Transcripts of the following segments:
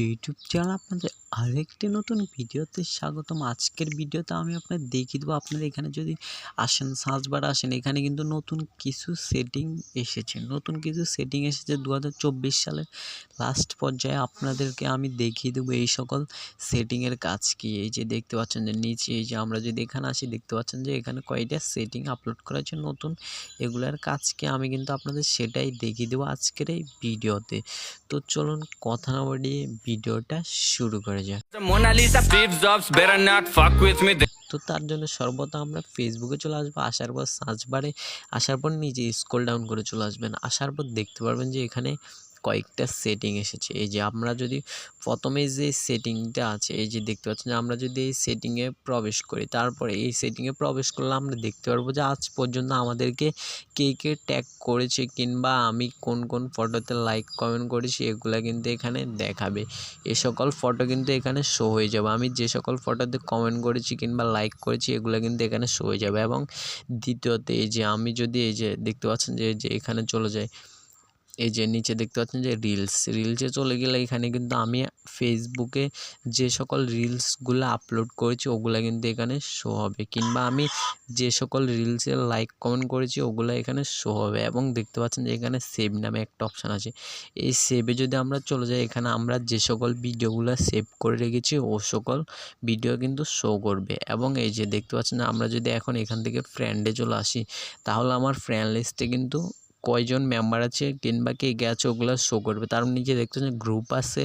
YouTube channel আপনাদের আরেকটি নতুন ভিডিওতে স্বাগতম। আজকের ভিডিওতে আমি আপনাদের দেখিয়ে দেবো, আপনারা এখানে যদি আসেন সার্চ আসেন, এখানে কিন্তু নতুন কিছু সেটিং এসেছে। নতুন কিছু সেটিং এসেছে দু হাজার চব্বিশ সালের লাস্ট পর্যায়ে। আপনাদেরকে আমি দেখিয়ে দেবো এই সকল সেটিংয়ের কাজ কি। এই যে দেখতে পাচ্ছেন যে নিচে, এই যে আমরা যদি এখানে আসি, দেখতে পাচ্ছেন যে এখানে কয়টা সেটিং আপলোড করা হয়েছে নতুন। এগুলার কাজ কি আমি কিন্তু আপনাদের সেটাই দেখিয়ে দেবো আজকের এই ভিডিওতে। তো চলুন, কথা না বাড়িয়ে ভিডিওটা শুরু করে যাক। তো তার জন্য সর্বদা আমরা ফেসবুকে চলে আসব আসার পর সার্চ বারে আসার পর নিজে স্ক্রল ডাউন করে চলে আসবেন। আসার পর দেখতে পারবেন যে এখানে কয়েকটা সেটিং এসেছে। এই যে আমরা যদি প্রথমে যে সেটিংটা আছে, এই যে দেখতে পাচ্ছেন আমরা যদি এই সেটিংয়ে প্রবেশ করি, তারপরে এই সেটিংয়ে প্রবেশ করলে আমরা দেখতে পারব যে আজ পর্যন্ত আমাদেরকে কে কে ট্যাগ করেছে কিংবা আমি কোন কোন ফটোতে লাইক কমেন্ট করেছি, এগুলো কিন্তু এখানে দেখাবে। এ সকল ফটো কিন্তু এখানে শো হয়ে যাবে। আমি যে সকল ফটোতে কমেন্ট করেছি কিংবা লাইক করেছি, এগুলো কিন্তু এখানে শো হয়ে যাবে। এবং দ্বিতীয়ত এই যে আমি যদি এই যে দেখতে পাচ্ছেন যে এখানে চলে যায়। এই যে নিচে দেখতে পাচ্ছেন যে রিলস রিলসে চলে গেলে এখানে কিন্তু আমি ফেসবুকে যে সকল রিলসগুলো আপলোড করেছি, ওগুলো কিন্তু এখানে শো হবে। কিংবা আমি যে সকল রিলসে লাইক কমেন্ট করেছি, ওগুলো এখানে শো হবে। এবং দেখতে পাচ্ছেন যে এখানে সেভ নামে একটা অপশান আছে। এই সেভে যদি আমরা চলে যাই, এখানে আমরা যে সকল ভিডিওগুলো সেভ করে রেখেছি, ও সকল ভিডিও কিন্তু শো করবে। এবং এই যে দেখতে পাচ্ছেন আমরা যদি এখন এখান থেকে ফ্রেন্ডে চলে আসি, তাহলে আমার ফ্রেন্ড লিস্টে কিন্তু কয়জন মেম্বার আছে, কিংবা কে গেছে ওগুলো শো করবে। তার নিচে দেখতে পাচ্ছেন গ্রুপ আছে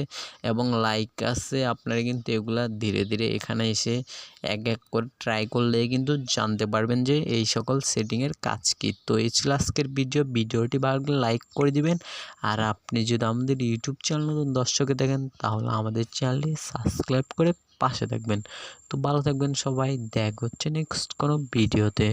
এবং লাইক আছে, আপনারা কিন্তু এগুলা ধীরে ধীরে এখানে এসে এক এক করে ট্রাই করলে কিন্তু জানতে পারবেন যে এই সকল সেটিংয়ের কাজ কী। তো এই ছিল আজকের ভিডিও ভিডিওটি ভালো লাইক করে দিবেন। আর আপনি যদি আমাদের ইউটিউব চ্যানেল নতুন দর্শকে দেখেন, তাহলে আমাদের চ্যানেলটি সাবস্ক্রাইব করে পাশে থাকবেন। তো ভালো থাকবেন সবাই। দেখ হচ্ছে নেক্সট কোনো ভিডিওতে